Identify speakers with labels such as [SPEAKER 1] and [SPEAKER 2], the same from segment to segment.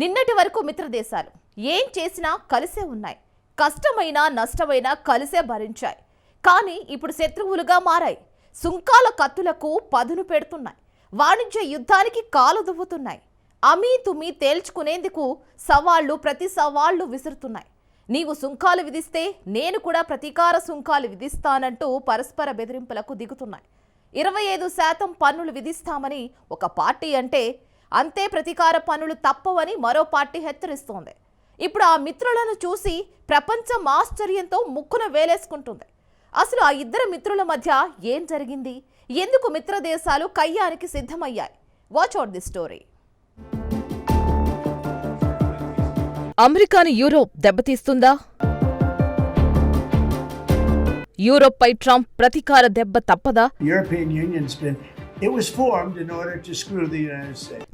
[SPEAKER 1] నిన్నటి వరకు మిత్రదేశాలు ఏం చేసినా కలిసే ఉన్నాయి. కష్టమైనా నష్టమైనా కలిసే భరించాయి. కానీ ఇప్పుడు శత్రువులుగా మారాయి. సుంకాల కత్తులకు పదును పెడుతున్నాయి. వాణిజ్య యుద్ధానికి కాలు దువ్వుతున్నాయి అమీ తుమి తేల్చుకునేందుకు సవాళ్ళు ప్రతి సవాళ్ళు విసురుతున్నాయి. నీవు సుంకాలు విధిస్తే నేను కూడా ప్రతీకార సుంకాలు విధిస్తానంటూ పరస్పర బెదిరింపులకు దిగుతున్నాయి. ఇరవై ఐదు శాతం పన్నులు విధిస్తామని ఒక పార్టీ అంటే అంతే ప్రతీకార పన్నులు తప్పవని మరో పార్టీ హెచ్చరిస్తోంది. ఇప్పుడు ఆ మిత్రులను చూసి ప్రపంచం ఆశ్చర్యంతో ముక్కున వేలేసుకుంటుంది. అసలు ఆ ఇద్దరు మిత్రుల మధ్య ఏం జరిగింది? ఎందుకు మిత్ర దేశాలు కయ్యానికి సిద్ధమయ్యాయి? వాచ్ అవుట్ ది స్టోరీ
[SPEAKER 2] అమెరికాని యూరోప్ దెబ్బతీస్తుందా? యూరోప్పై ట్రంప్ ప్రతీకార దెబ్బ తప్పదా?
[SPEAKER 3] European Union's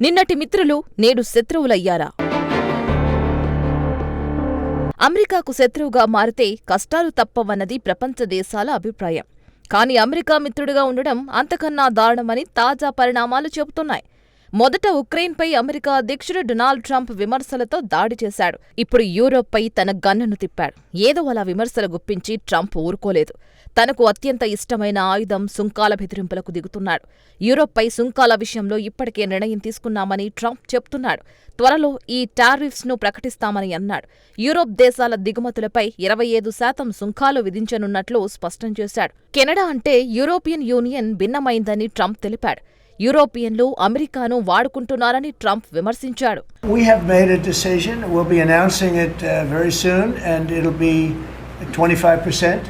[SPEAKER 2] నిన్నటి మిత్రులు నేడు శత్రువులయ్యారా? అమెరికాకు శత్రువుగా మారితే కష్టాలు తప్పవన్నది ప్రపంచ దేశాల అభిప్రాయం. కానీ అమెరికా మిత్రుడిగా ఉండడం అంతకన్నా దారుణమని తాజా పరిణామాలు చెబుతున్నాయి. మొదట ఉక్రెయిన్పై అమెరికా అధ్యక్షుడు డొనాల్డ్ ట్రంప్ విమర్శలతో దాడి చేశాడు. ఇప్పుడు యూరోప్పై తన గన్నును తిప్పాడు. ఏదో అలా విమర్శలు గుప్పించి ట్రంప్ ఊరుకోలేదు. తనకు అత్యంత ఇష్టమైన ఆయుధం సుంకాల బెదిరింపులకు దిగుతున్నాడు. యూరోప్పై సుంకాల విషయంలో ఇప్పటికే నిర్ణయం తీసుకున్నామని ట్రంప్ చెప్తున్నాడు. త్వరలో ఈ టారిఫ్స్ను ప్రకటిస్తామని అన్నాడు. యూరోప్ దేశాల దిగుమతులపై ఇరవై ఐదు శాతం సుంకాలు విధించనున్నట్లు స్పష్టం చేశాడు. కెనడా అంటే యూరోపియన్ యూనియన్ భిన్నమైందని ట్రంప్ తెలిపాడు. యూరోపియన్లు అమెరికాను వాడుకుంటున్నారని ట్రంప్ విమర్శించాడు
[SPEAKER 3] We have made a decision. We'll be announcing it uh, very soon, and it'll be 25%,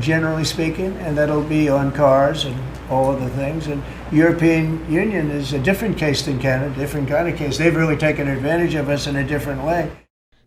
[SPEAKER 3] generally speaking, and that'll be on cars and all of the things. And European Union is a different case than Canada, different kind of case. They've really taken advantage of us in a different way.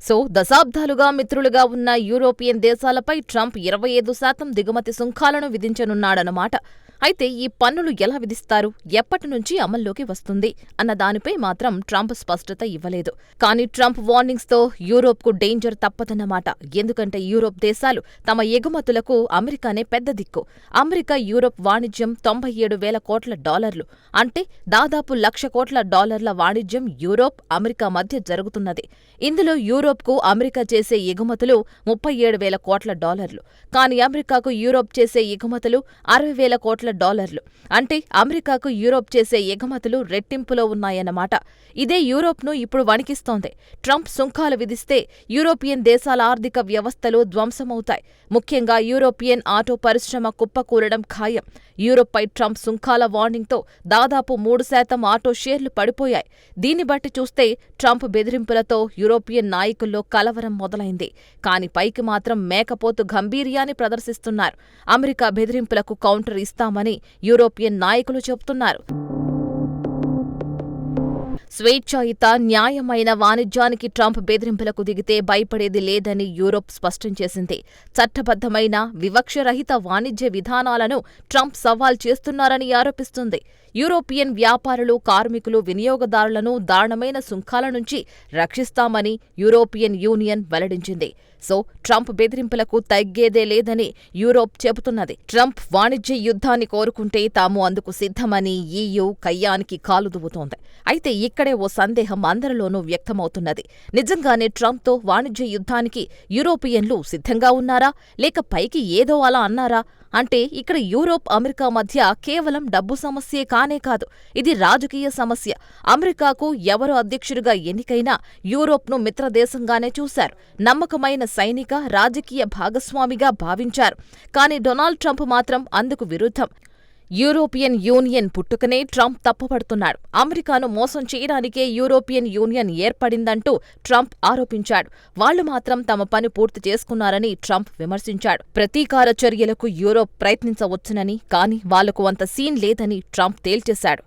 [SPEAKER 2] So దశాబ్దాలుగా మిత్రులుగా ఉన్న European దేశాలపై Trump ఇరవై ఐదు శాతం దిగుమతి సుంకాలను విధించనున్నాడన్నమాట అయితే ఈ పన్నులు ఎలా విధిస్తారు? ఎప్పటి నుంచి అమల్లోకి వస్తుంది? అన్న దానిపై మాత్రం ట్రంప్ స్పష్టత ఇవ్వలేదు. కానీ ట్రంప్ వార్నింగ్స్తో తో యూరోప్కు డేంజర్ తప్పదన్నమాట. ఎందుకంటే యూరోప్ దేశాలు తమ ఎగుమతులకు అమెరికానే పెద్ద దిక్కు. అమెరికా యూరోప్ వాణిజ్యం తొంభై ఏడు వేల కోట్ల డాలర్లు. అంటే దాదాపు లక్ష కోట్ల డాలర్ల వాణిజ్యం యూరోప్ అమెరికా మధ్య జరుగుతున్నది. ఇందులో యూరోప్కు అమెరికా చేసే ఎగుమతులు ముప్పై ఏడు వేల కోట్ల డాలర్లు. కానీ అమెరికాకు యూరోప్ చేసే ఎగుమతులు అరవై వేల కోట్ల డాలర్లు. అంటే అమెరికాకు యూరోప్ చేసే ఎగుమతులు రెట్టింపులో ఉన్నాయన్నమాట. ఇదే యూరోప్ను ఇప్పుడు వణికిస్తోంది. ట్రంప్ సుంకాలు విధిస్తే యూరోపియన్ దేశాల ఆర్థిక వ్యవస్థలు ధ్వంసమవుతాయి. ముఖ్యంగా యూరోపియన్ ఆటో పరిశ్రమ కుప్పకూలడం ఖాయం. యూరోప్పై ట్రంప్ సుంకాల వార్నింగ్తో దాదాపు మూడు శాతం ఆటో షేర్లు పడిపోయాయి. దీన్ని బట్టి చూస్తే ట్రంప్ బెదిరింపులతో యూరోపియన్ నాయకుల్లో కలవరం మొదలైంది. కాని పైకి మాత్రం మేకపోతు గంభీర్యాన్ని ప్రదర్శిస్తున్నారు. అమెరికా బెదిరింపులకు కౌంటర్ ఇస్తాం ఇస్తామని యూరోపియన్ నాయకులు చెబుతున్నారు. స్వేచ్ఛాయుత న్యాయమైన వాణిజ్యానికి ట్రంప్ బెదిరింపులకు దిగితే భయపడేది లేదని యూరోప్ స్పష్టం చేసింది. చట్టబద్దమైన వివక్షరహిత వాణిజ్య విధానాలను ట్రంప్ సవాల్ చేస్తున్నారని ఆరోపిస్తుంది. యూరోపియన్ వ్యాపారులు కార్మికులు వినియోగదారులను దారుణమైన సుంకాల నుంచి రక్షిస్తామని యూరోపియన్ యూనియన్ వెల్లడించింది. సో ట్రంప్ బెదిరింపులకు తగ్గేదే లేదని యూరోప్ చెబుతున్నది. ట్రంప్ వాణిజ్య యుద్ధాన్ని కోరుకుంటే తాము అందుకు సిద్ధమని ఈయూ కయ్యానికి కాలుదువుతోంది అయితే ఇక్కడే ఓ సందేహం అందరిలోనూ వ్యక్తమవుతున్నది. నిజంగానే ట్రంప్తో వాణిజ్య యుద్ధానికి యూరోపియన్లు సిద్ధంగా ఉన్నారా? లేక పైకి ఏదో అలా అన్నారా? అంటే ఇక్కడ యూరోప్ అమెరికా మధ్య కేవలం డబ్బు సమస్యే కానే కాదు. ఇది రాజకీయ సమస్య. అమెరికాకు ఎవరు అధ్యక్షుడిగా ఎన్నికైనా యూరోప్ను మిత్రదేశంగానే చూశారు. నమ్మకమైన సైనిక రాజకీయ భాగస్వామిగా భావించారు. కానీ డొనాల్డ్ ట్రంప్ మాత్రం అందుకు విరుద్ధం. యూరోపియన్ యూనియన్ పుట్టుకనే ట్రంప్ తప్పుపడుతున్నాడు. అమెరికాను మోసం చేయడానికే యూరోపియన్ యూనియన్ ఏర్పడిందంటూ ట్రంప్ ఆరోపించాడు. వాళ్ళు మాత్రం తమ పని పూర్తి చేసుకున్నారని ట్రంప్ విమర్శించాడు. ప్రతీకార చర్యలకు యూరోప్ ప్రయత్నించవచ్చునని కానీ వాళ్ళకు అంత సీన్ లేదని ట్రంప్ తేల్చేశాడు.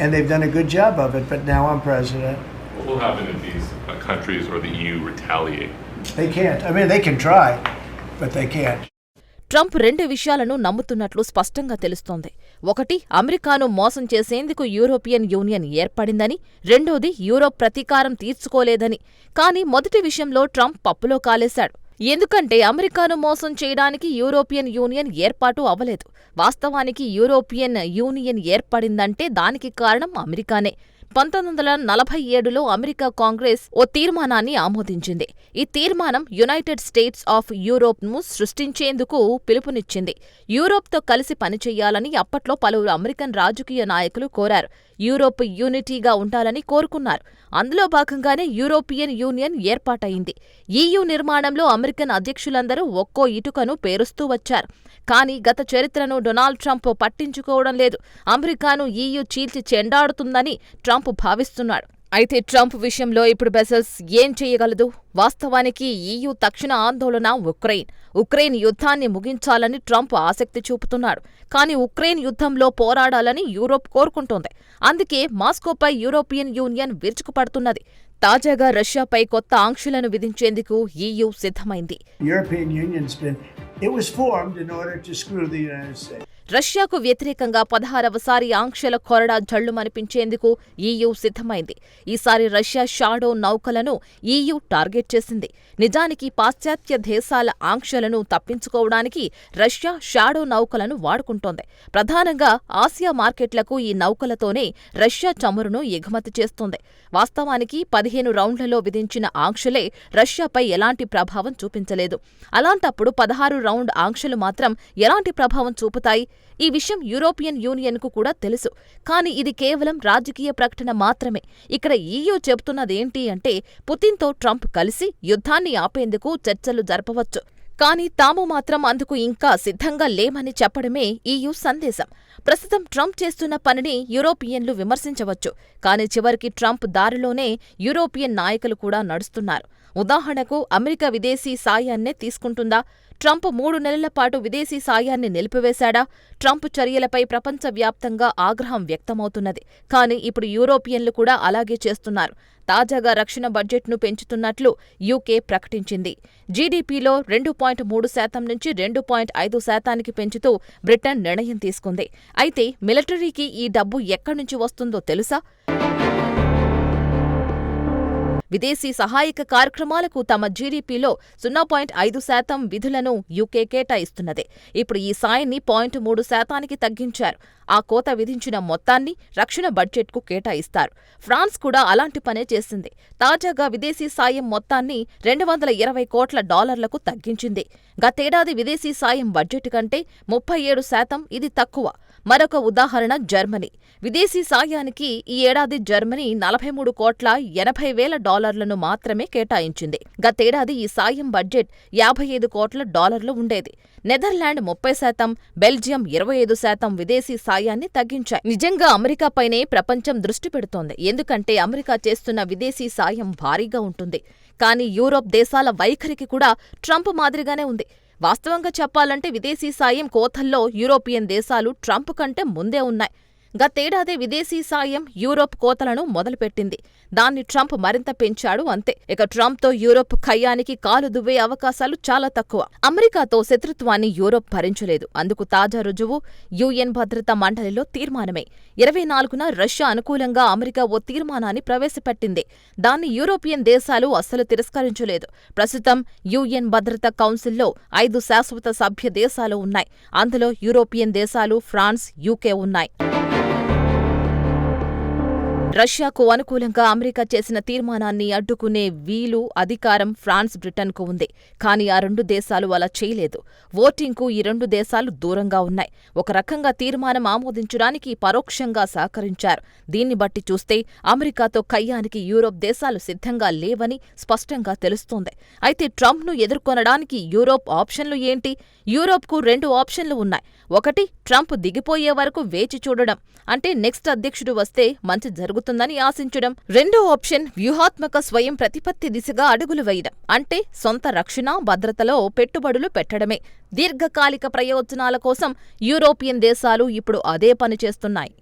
[SPEAKER 3] And they've done a good job of it, but now I'm president,
[SPEAKER 4] What will happen if these uh, countries or the EU retaliate?
[SPEAKER 3] They can't. I mean, they can try, but they can't.
[SPEAKER 2] Trump రెండు విషయాలను నమ్ముతున్నట్లు స్పష్టంగా తెలుస్తోంది ఒకటి అమెరికాను మోసం చేసేందుకు European union ఏర్పడిందని రెండోది యూరోప్ ప్రతీకారం తీర్చుకోలేదని కానీ మొదటి విషయంలో ట్రంప్ పప్పులో కాలేశాడు ఎందుకంటే అమెరికాను మోసం చేయడానికి యూరోపియన్ యూనియన్ ఏర్పాటు అవ్వలేదు వాస్తవానికి యూరోపియన్ యూనియన్ ఏర్పడిందంటే దానికి కారణం అమెరికానే పంతొమ్మిది వందల నలభై ఏడులో అమెరికా కాంగ్రెస్ ఓ తీర్మానాన్ని ఆమోదించింది. ఈ తీర్మానం యునైటెడ్ స్టేట్స్ ఆఫ్ యూరోప్ను సృష్టించేందుకు పిలుపునిచ్చింది. యూరోప్తో కలిసి పనిచేయాలని అప్పట్లో పలువురు అమెరికన్ రాజకీయ నాయకులు కోరారు. యూరోప్ యూనిటీగా ఉండాలని కోరుకున్నారు. అందులో భాగంగానే యూరోపియన్ యూనియన్ ఏర్పాటయింది. ఈయూ నిర్మాణంలో అమెరికన్ అధ్యక్షులందరూ ఒక్కో ఇటుకను పేరుస్తూ వచ్చారు. కానీ గత చరిత్రను డొనాల్డ్ ట్రంప్ పట్టించుకోవడం లేదు. అమెరికాను ఈయూ చీల్చి చెండాడుతుందని ట్రంప్ భావిస్తున్నాడు. అయితే ట్రంప్ విషయంలో ఇప్పుడు బెసల్స్ ఏం చేయగలదు? వాస్తవానికి ఈయూ తక్షణ ఆందోళన ఉక్రెయిన్. ఉక్రెయిన్ యుద్ధాన్ని ముగించాలని ట్రంప్ ఆసక్తి చూపుతున్నాడు. కానీ ఉక్రెయిన్ యుద్ధంలో పోరాడాలని యూరోప్ కోరుకుంటోంది. అందుకే మాస్కోపై యూరోపియన్ యూనియన్ విరుచుకుపడుతున్నది. తాజాగా రష్యాపై కొత్త ఆంక్షలను విధించేందుకు ఈయూ సిద్ధమైంది. రష్యాకు వ్యతిరేకంగా పదహారవసారి ఆంక్షల కొరడా జల్లుమనిపించేందుకు ఈయూ సిద్ధమైంది. ఈసారి రష్యా షాడో నౌకలను ఈయూ టార్గెట్ చేసింది. నిజానికి పాశ్చాత్య దేశాల ఆంక్షలను తప్పించుకోవడానికి రష్యా షాడో నౌకలను వాడుకుంటోంది. ప్రధానంగా ఆసియా మార్కెట్లకు ఈ నౌకలతోనే రష్యా చమురును ఎగుమతి చేస్తోంది. వాస్తవానికి పదిహేను రౌండ్లలో విధించిన ఆంక్షలే రష్యాపై ఎలాంటి ప్రభావం చూపించలేదు. అలాంటప్పుడు పదహారు రౌండ్ ఆంక్షలు మాత్రం ఎలాంటి ప్రభావం చూపుతాయి? ఈ విషయం యూరోపియన్ యూనియన్కు కూడా తెలుసు. కానీ ఇది కేవలం రాజకీయ ప్రకటన మాత్రమే. ఇక్కడ ఈయూ చెబుతున్నదేంటి అంటే పుతిన్తో ట్రంప్ కలిసి యుద్ధాన్ని ఆపేందుకు చర్చలు జరపవచ్చు. కానీ తాము మాత్రం అందుకు ఇంకా సిద్ధంగా లేమని చెప్పడమే ఈయూ సందేశం. ప్రస్తుతం ట్రంప్ చేస్తున్న పనిని యూరోపియన్లు విమర్శించవచ్చు. కానీ చివరికి ట్రంప్ దారిలోనే యూరోపియన్ నాయకులు కూడా నడుస్తున్నారు. ఉదాహరణకు అమెరికా విదేశీ సాయాన్నే తీసుకుంటుందా? ట్రంప్ మూడు నెలల పాటు విదేశీ సాయాన్ని నిలిపివేశాడా? ట్రంప్ చర్యలపై ప్రపంచవ్యాప్తంగా ఆగ్రహం వ్యక్తమవుతున్నది. కానీ ఇప్పుడు యూరోపియన్లు కూడా అలాగే చేస్తున్నారు. తాజాగా రక్షణ బడ్జెట్ను పెంచుతున్నట్లు యూకే ప్రకటించింది. జీడీపీలో రెండు పాయింట్ మూడు శాతం నుంచి రెండు పాయింట్ ఐదు శాతానికి పెంచుతూ బ్రిటన్ నిర్ణయం తీసుకుంది. అయితే మిలిటరీకి ఈ డబ్బు ఎక్కడి నుంచి వస్తుందో తెలుసా? విదేశీ సహాయక కార్యక్రమాలకు తమ జీడీపీలో సున్నా పాయింట్ ఐదు శాతం విధులను యూకే కేటాయిస్తున్నది. ఇప్పుడు ఈ సాయాన్ని పాయింట్ మూడు శాతానికి తగ్గించారు. ఆ కోత విధించిన మొత్తాన్ని రక్షణ బడ్జెట్కు కేటాయిస్తారు. ఫ్రాన్స్ కూడా అలాంటి పనే చేసింది. తాజాగా విదేశీ సాయం మొత్తాన్ని రెండు వందల ఇరవై కోట్ల డాలర్లకు తగ్గించింది. గతేడాది విదేశీ సాయం బడ్జెట్ కంటే ముప్పై ఏడు శాతం ఇది తక్కువ. మరొక ఉదాహరణ జర్మనీ. విదేశీ సాయానికి ఈ ఏడాది జర్మనీ నలభై మూడు కోట్ల ఎనభై వేల డాలర్లను మాత్రమే కేటాయించింది. గతేడాది ఈ సాయం బడ్జెట్ యాభై ఐదు కోట్ల డాలర్లు ఉండేది. నెదర్లాండ్ ముప్పై శాతం బెల్జియం ఇరవై ఐదు శాతం విదేశీ సాయాన్ని తగ్గించాయి. నిజంగా అమెరికాపైనే ప్రపంచం దృష్టి పెడుతోంది. ఎందుకంటే అమెరికా చేస్తున్న విదేశీ సాయం భారీగా ఉంటుంది. కానీ యూరోప్ దేశాల వైఖరికి కూడా ట్రంప్ మాదిరిగానే ఉంది. వాస్తవంగా చెప్పాలంటే విదేశీ సాయం కోతల్లో యూరోపియన్ దేశాలు ట్రంప్ కంటే ముందే ఉన్నాయి. గతేడాది విదేశీ సాయం యూరోప్ కోతలను మొదలుపెట్టింది. దాన్ని ట్రంప్ మరింత పెంచాడు అంతే. ఇక ట్రంప్తో యూరోప్ ఖయ్యానికి కాలు దువ్వే అవకాశాలు చాలా తక్కువ. అమెరికాతో శత్రుత్వాన్ని యూరోప్ భరించలేదు. అందుకు తాజా రుజువు యూఎన్ భద్రతా మండలిలో తీర్మానమే. ఇరవై నాలుగున రష్యా అనుకూలంగా అమెరికా ఓ తీర్మానాన్ని ప్రవేశపెట్టింది. దాన్ని యూరోపియన్ దేశాలు అస్సలు తిరస్కరించలేదు. ప్రస్తుతం యూఎన్ భద్రతా కౌన్సిల్లో ఐదు శాశ్వత సభ్య దేశాలు ఉన్నాయి. అందులో యూరోపియన్ దేశాలు ఫ్రాన్స్ యూకే ఉన్నాయి. రష్యాకు అనుకూలంగా అమెరికా చేసిన తీర్మానాన్ని అడ్డుకునే వీలు అధికారం ఫ్రాన్స్ బ్రిటన్కు ఉంది. కానీ ఆ రెండు దేశాలు అలా చేయలేదు. ఓటింగ్కు ఈ రెండు దేశాలు దూరంగా ఉన్నాయి. ఒక రకంగా తీర్మానం ఆమోదించడానికి పరోక్షంగా సహకరించారు. దీన్ని బట్టి చూస్తే అమెరికాతో కయ్యానికి యూరోప్ దేశాలు సిద్ధంగా లేవని స్పష్టంగా తెలుస్తోంది. అయితే ట్రంప్ను ఎదుర్కొనడానికి యూరోప్ ఆప్షన్లు ఏంటి? యూరోప్కు రెండు ఆప్షన్లు ఉన్నాయి. ఒకటి ట్రంప్ దిగిపోయే వరకు వేచి చూడడం. అంటే నెక్స్ట్ అధ్యక్షుడు వస్తే మంచి జరుగుతుంది జరుగుతుందని ఆశించడం రెండో ఆప్షన్ వ్యూహాత్మక స్వయం ప్రతిపత్తి దిశగా అడుగులు వేయడం. అంటే సొంత రక్షణ భద్రతలో పెట్టుబడులు పెట్టడమే. దీర్ఘకాలిక ప్రయోజనాల కోసం యూరోపియన్ దేశాలు ఇప్పుడు అదే పని చేస్తున్నాయి.